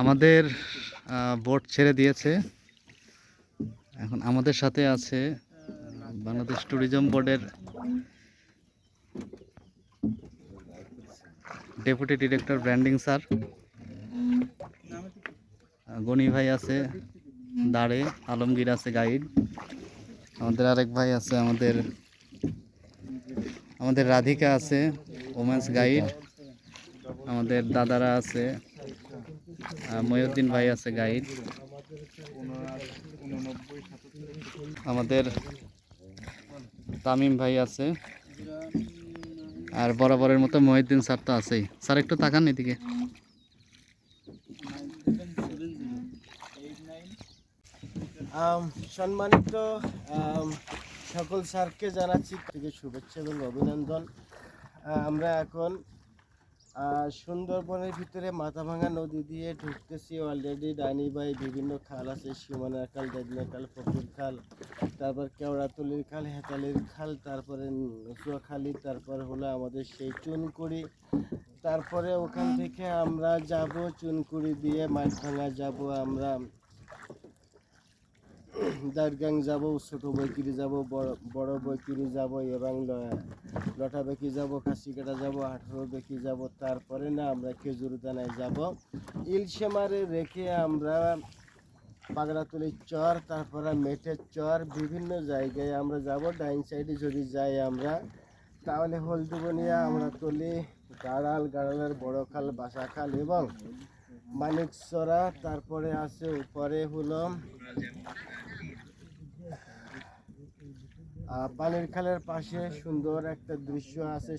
আমাদের বোট ছেড়ে দিয়েছে। এখন আমাদের সাথে আছে বাংলাদেশ ট্যুরিজম বোর্ডের deputy director branding sir Gani ভাই আছে, দাঁড়ে, আলমগীর আছে গাইড আমাদের আরেক ভাই আছে, আমাদের আমাদের রাধিকা আছে ওমেন্স গাইড আমাদের দাদারা আছে ময়ুদ্দিন ভাই আছে গাইড। আমাদের তামিম ভাই আছে, আর বরাবরের মতো মহিউদ্দিন স্যার তো আছেই। স্যার, একটু তাকান এদিকে। সম্মানিত সকল স্যারকে জানাচ্ছি, থেকে শুভেচ্ছা এবং অভিনন্দন। আমরা এখন সুন্দরবনের ভিতরে মাথাভাঙা নদী দিয়ে ঢুকতেছি অলরেডি ডাইনি বাই বিভিন্ন খাল আছে, সীমানার খাল দেবনা খাল ফকির খাল, তারপর কেওড়াতলির খাল, হেতালির খাল, তারপরে নসুয়াখালী, তারপর হলো আমাদের সেই চুনকুড়ি। তারপরে ওখান থেকে আমরা যাব, চুনকুড়ি দিয়ে মাঠভাঙা যাব আমরা। দারগাং যাব, ছোট বৈকিরি যাব, বড় বৈকিরি যাব, এবং লটা বেকি যাব কাশিকাটা যাব, আঠারো বেকি যাব, তারপরে না আমরা খেজুরদানায় যাব। ইলশেমারে রেখে আমরা পাগড়াতলির চর, তারপরে মেটের চর, বিভিন্ন জায়গায় আমরা যাব। ডাইন সাইডে যদি যাই আমরা, তাহলে হলদুবনিয়া আমরা তুলি গাড়াল, গাড়ালের বড় খাল, বাসা খাল, এবং মানিকচরা তারপরে আছে উপরে হলো পানির খালের পাশে সুন্দর একটা দৃশ্য আছে